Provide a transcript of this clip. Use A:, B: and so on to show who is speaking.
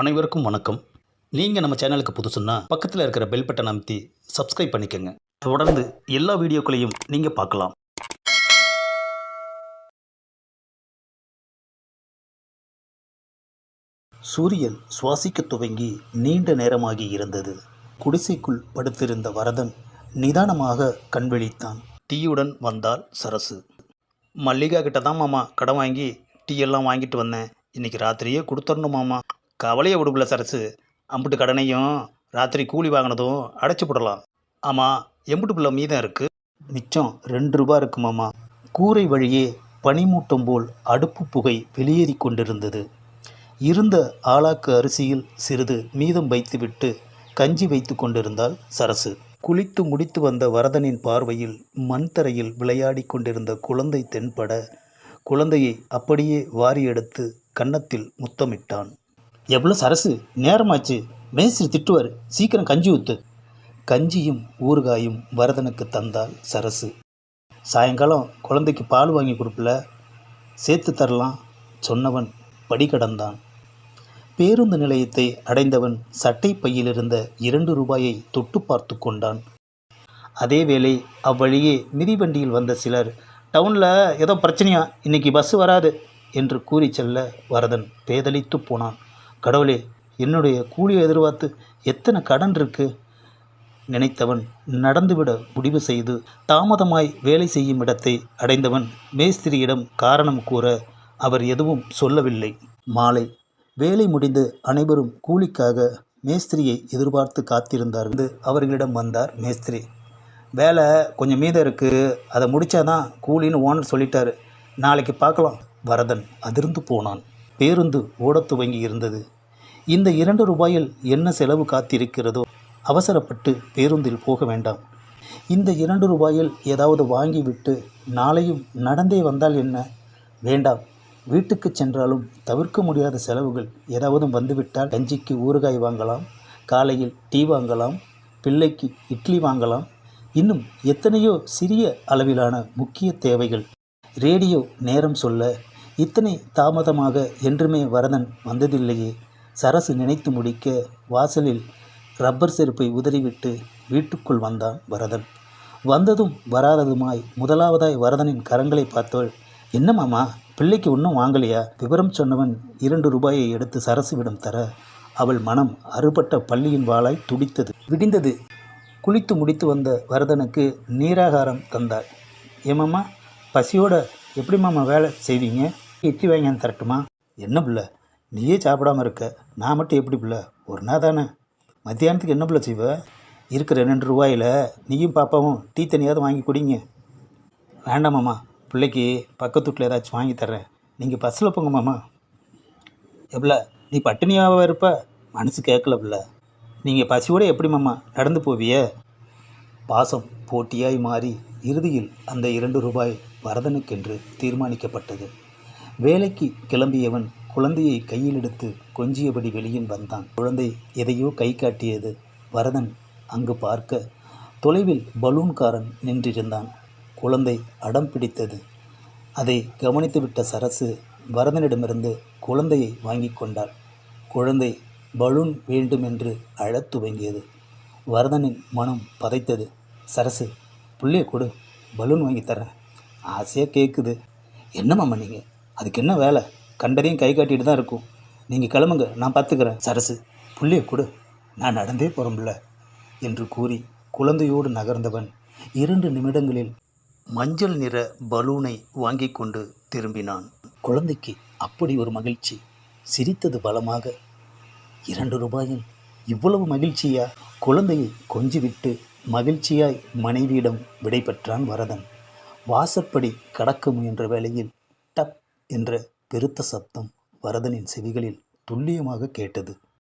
A: அனைவருக்கும் வணக்கம். நீங்கள் நம்ம சேனலுக்கு புதுசுன்னா பக்கத்தில் இருக்கிற பெல் பட்டன் அமைத்தி சப்ஸ்கிரைப் பண்ணிக்கோங்க. தொடர்ந்து எல்லா வீடியோக்களையும் நீங்கள் பார்க்கலாம். சூரியன் சுவாசிக்க துவங்கி நீண்ட நேரமாகி இருந்தது. குடிசைக்குள் படுத்திருந்த வரதன் நிதானமாக கண் விழித்தான். டீயுடன் வந்தால் சரசு. மல்லிகா கிட்ட தான் மாமா கடன் வாங்கி டீ எல்லாம் வாங்கிட்டு வந்தேன். இன்னைக்கு ராத்திரியே கொடுத்துடணும் மாமா. கவலையை விடுப்புல சரசு. அம்புட்டு கடனையும் ராத்திரி கூலி வாங்கினதும் அடைச்சி போடலாம். ஆமாம் எம்புட்டு பிள்ளை மீதம் இருக்குது மிச்சம் ரெண்டு ரூபா இருக்குமாம்மா கூரை வழியே பனிமூட்டம் போல் அடுப்பு புகை வெளியேறி கொண்டிருந்தது. இருந்த ஆளாக்கு அரிசியில் சிறிது மீதம் வைத்துவிட்டு கஞ்சி வைத்து கொண்டிருந்தால் சரசு. குளித்து முடித்து வந்த வரதனின் பார்வையில் மண் தரையில் விளையாடி கொண்டிருந்த குழந்தை தென்பட குழந்தையை அப்படியே வாரி எடுத்து கன்னத்தில் முத்தமிட்டான். எவ்வளோ சரசு? நேரமாச்சு. மேஸ்திரி திட்டுவார். சீக்கிரம் கஞ்சி ஊத்து. கஞ்சியும் ஊறுகாயும் வரதனுக்கு தந்தால் சரசு. சாயங்காலம் குழந்தைக்கு பால் வாங்கி கொடுப்பில். சேர்த்து தரலாம் சொன்னவன் படி கடந்தான் பேருந்து நிலையத்தை அடைந்தவன் சட்டை பையிலிருந்த இரண்டு ரூபாயை தொட்டு பார்த்து கொண்டான். அதேவேளை அவ்வழியே மிதிவண்டியில் வந்த சிலர் டவுனில் ஏதோ பிரச்சனையா? இன்னைக்கு பஸ் வராது என்று கூறி செல்ல வரதன் பேதலித்து போனான். கடவுளே என்னுடைய கூலியை எதிர்பார்த்து எத்தனை கடன் இருக்கு? நினைத்தவன் நடந்துவிட முடிவு செய்து தாமதமாய் வேலை செய்யும் இடத்தை அடைந்தவன் மேஸ்திரியிடம் காரணம் கூற அவர் எதுவும் சொல்லவில்லை. மாலை வேலை முடிந்து அனைவரும் கூலிக்காக மேஸ்திரியை எதிர்பார்த்து காத்திருந்தார்கள். அவர்களிடம் வந்தார் மேஸ்திரி. வேலை கொஞ்சம் மீதம் இருக்குது அதை முடித்தாதான் கூலின்னு ஓனர் சொல்லிட்டாரு. நாளைக்கு பார்க்கலாம். வரதன் அதிர்ந்து போனான். பேருந்து ஓடத் துவங்கி இருந்தது. இந்த இரண்டு ரூபாயில் என்ன செலவு காத்திருக்கிறதோ அவசரப்பட்டு பேருந்தில் போக வேண்டாம். இந்த இரண்டு ரூபாயில் ஏதாவது வாங்கிவிட்டு நாளையும் நடந்தே வந்தால் என்ன? வேண்டாம். வீட்டுக்கு சென்றாலும் தவிர்க்க முடியாத செலவுகள் ஏதாவது வந்துவிட்டால் கஞ்சிக்கு ஊறுகாய் வாங்கலாம் காலையில் டீ வாங்கலாம் பிள்ளைக்கு இட்லி வாங்கலாம். இன்னும் எத்தனையோ சிறிய அளவிலான முக்கிய தேவைகள். ரேடியோ நேரம் சொல்ல இத்தனை தாமதமாக என்றுமே வரதன் வந்ததில்லையே. சரசு நினைத்து முடிக்க வாசலில் ரப்பர் செருப்பை உதறிவிட்டு வீட்டுக்குள் வந்தான் வரதன். வந்ததும் வராததுமாய் முதலாவதாய் வரதனின் கரங்களை பார்த்தவள் என்ன மாமா பிள்ளைக்கு ஒன்றும் வாங்கலையா? விவரம் சொன்னவன் இரண்டு ரூபாயை எடுத்து சரசுவிடம் தர. அவள் மனம் அறுபட்ட பள்ளியின் வாளாய் துடித்தது. விடிந்தது. குளித்து முடித்து வந்த வரதனுக்கு நீராகாரம் தந்தாள். ஏமாம்மா பசியோட எப்படி மாமா வேலை செய்வீங்க? இட்லி வாங்கியாந்து தரட்டுமா? என்ன பிள்ளை? நீயே சாப்பிடாம இருக்க. நான் மட்டும் எப்படி பிள்ளை? ஒரு நாள் தானே. மத்தியானத்துக்கு என்ன பிள்ளை செய்வ? இருக்கிற ரெண்டு ரூபாயில் நீயும் பாப்பாவும் டீ தனியாவது வாங்கி குடிங்க. வேண்டாமாம்மா பிள்ளைக்கு பக்கத்து வீட்டில் ஏதாச்சும் வாங்கி தர்றேன். நீங்கள் பஸ்ஸில் போங்க மாமா. எவ்வளோ நீ பட்டினியாக இருப்ப? மனசு கேட்கல பிள்ளை. நீங்கள் பசியோட எப்படி மாமா நடந்து போவிய? பாசம் போட்டியாய் மாறி இறுதியில் அந்த இரண்டு ரூபாய் வரதனுக்கென்று தீர்மானிக்கப்பட்டது. வேலைக்கு கிளம்பியவன் குழந்தையை கையில் எடுத்து கொஞ்சியபடி வெளியில் வந்தான். குழந்தை எதையோ கை காட்டியது. வரதன் அங்கு பார்க்க தொலைவில் பலூன்காரன் நின்றிருந்தான். குழந்தை அடம் பிடித்தது. அதை கவனித்துவிட்ட சரசு வரதனிடமிருந்து குழந்தையை வாங்கி கொண்டாள். குழந்தை பலூன் வேண்டுமென்று அழத் துவங்கியது. வரதனின் மனம் பதைத்தது. சரசு புள்ளிய கொடு. பலூன் வாங்கி தரேன் ஆசையாக கேட்குது என்னம்மா நீங்கள் அதுக்கு என்ன வேலை? கண்டதையும் கை காட்டிட்டு தான் இருக்கும். நீங்கள் கிளம்புங்க நான் பார்த்துக்கிறேன் சரசு புள்ளிய கொடு. நான் நடந்தே போகிறோம்ல என்று கூறி குழந்தையோடு நகர்ந்தவன் இரண்டு நிமிடங்களில் மஞ்சள் நிற பலூனை வாங்கி கொண்டு திரும்பினான். குழந்தைக்கு அப்படி ஒரு மகிழ்ச்சி. சிரித்தது பலமாக. இரண்டு ரூபாயில் இவ்வளவு மகிழ்ச்சியா? குழந்தையை கொஞ்சிவிட்டு மகிழ்ச்சியாய் மனைவியிடம் விடைபெற்றான் வரதன். வாசற்படி கடக்க முயன்ற வேளையில் டப் என்ற பெருத்த சப்தம் வரதனின் செவிகளில் துல்லியமாக கேட்டது.